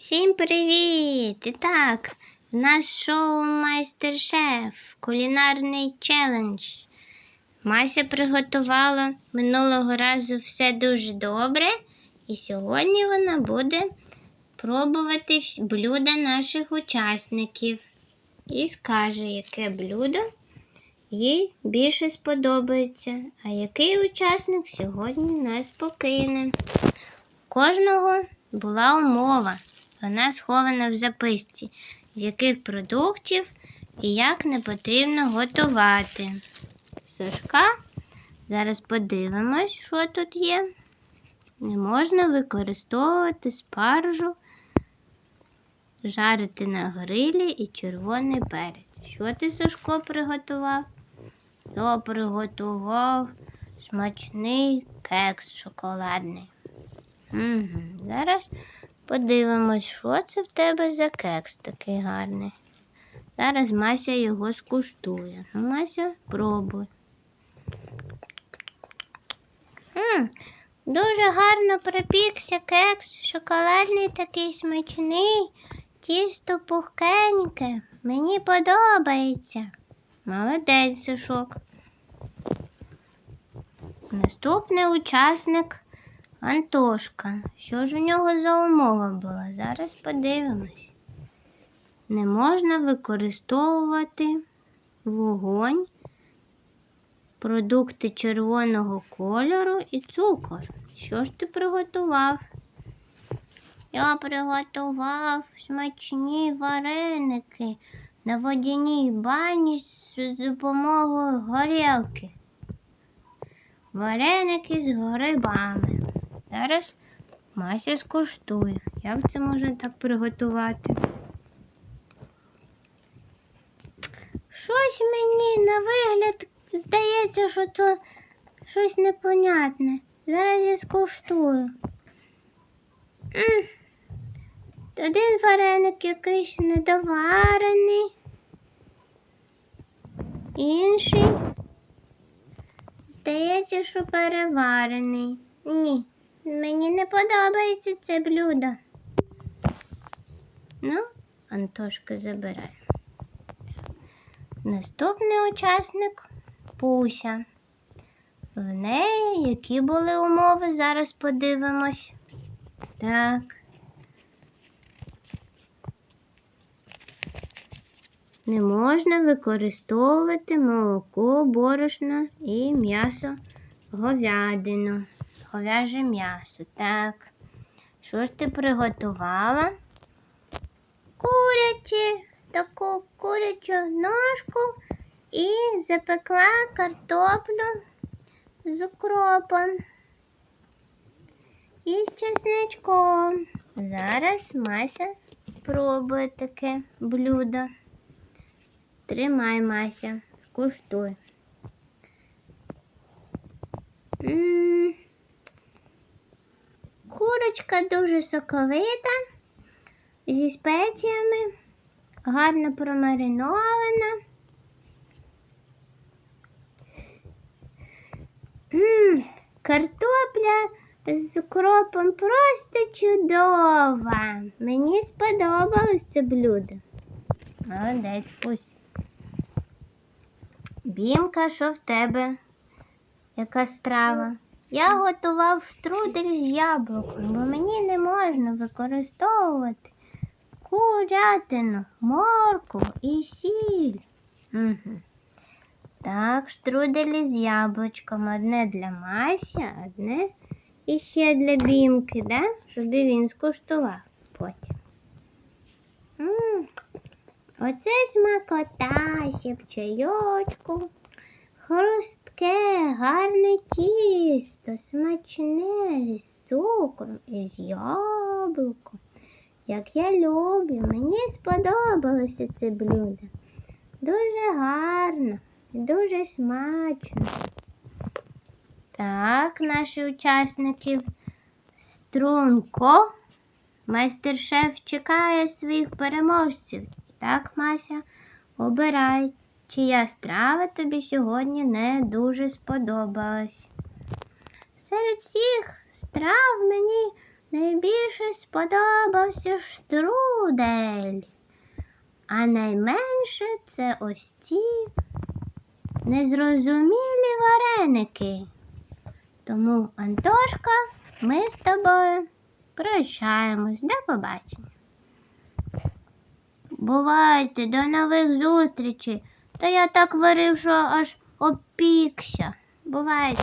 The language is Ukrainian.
Всім привіт! І так, в нас шоу Майстер-шеф, кулінарний челендж. Мася приготувала минулого разу все дуже добре, і сьогодні вона буде пробувати блюда наших учасників і скаже, яке блюдо їй більше сподобається, а який учасник сьогодні нас покине. Кожного була умова. Вона схована в записці, з яких продуктів і як не потрібно готувати. Сашка, зараз подивимось, що тут є. Не можна використовувати спаржу, жарити на грилі і червоний перець. Що ти, Сашко, приготував? То приготував смачний кекс шоколадний. Угу. Зараз подивимось, що це в тебе за кекс такий гарний. Зараз Мася його скуштує. Ну, Мася, пробуй. М, дуже гарно пропікся кекс, шоколадний такий смачний, тісто пухкеньке. Мені подобається. Молодець, Сашок. Наступний учасник Антошка. Що ж у нього за умова була? Зараз подивимось. Не можна використовувати вогонь, продукти червоного кольору і цукор. Що ж ти приготував? Я приготував смачні вареники на водяній бані з допомогою горілки. Вареники з грибами. Зараз Мася скуштує. Як це можна так приготувати? Щось мені на вигляд здається, що це щось непонятне. Зараз я скуштую. Один вареник якийсь недоварений, інший Здається, що переварений. Ні, мені не подобається це блюдо. Ну, Антошка забирай. Наступний учасник Пуся. В неї які були умови, зараз подивимось. Так. Не можна використовувати молоко, борошно і м'ясо говядину. Говяже м'ясо. Так. Що ж ти приготувала? Курячі, таку курячу ножку і запекла картоплю з укропом і з чесничком. Зараз Мася спробує таке блюдо. Тримай, Мася, скуштуй. М, Курочка дуже соковита, зі спеціями, гарно промаринована. Картопля з укропом просто чудова. Мені сподобалось це блюдо. Молодець, пусть. Бімка, що в тебе? Яка страва? Я готував штрудель з яблуком, бо мені не можна використовувати курятину, морку і сіль. Угу. Так, штруделі з яблучком. Одне для Масі, одне іще для бімки, да? щоб він скуштував потім. Оце смакота, ще в. Хрустке, гарне тісто, смачне з цукром і з яблуком. Як я люблю, мені сподобалося це блюдо. Дуже гарно, і дуже смачно. Так, наші учасники струнко. Майстер-шеф чекає своїх переможців. Так, Мася, обирай, чия страва тобі сьогодні не дуже сподобалась. Серед всіх страв мені найбільше сподобався штрудель, а найменше це ось ці незрозумілі вареники. Тому, Антошка, ми з тобою прощаємось. До побачення. Бувайте, до нових зустрічей. Та я так варив, що аж опікся. Бувайте.